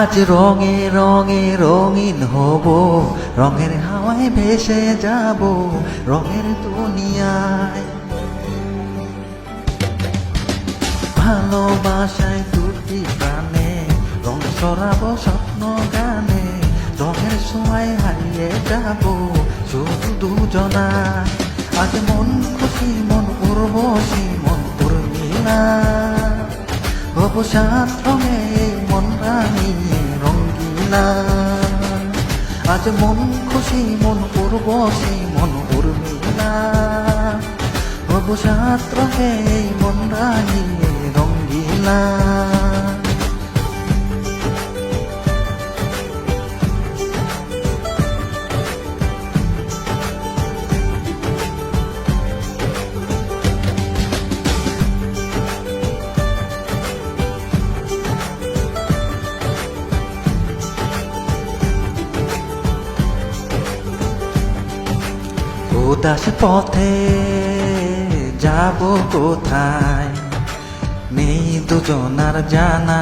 আজ রঙে রঙে রঙিন হব, রঙের হাওয়ায় ভেসে যাব রঙের দুনিয়ায়। ভালোবাসায় দুটি প্রাণে রং সরাবো স্বপ্ন গানে, রঙের সময় হারিয়ে যাব শুধু দুজনা আজ মন খুশি, মন উর্বশী, মন উর্মিলা। হব সাত রঙে মন রাঙিয়ে রঙ্গিনা আজ মন খুশি, মন উর্বশী, মন উর্মিলা। হব সাত রঙে মন রাঙিয়ে রঙ্গিলা। উদাস পথে যাব কোথায়? নেই দুজনার জানা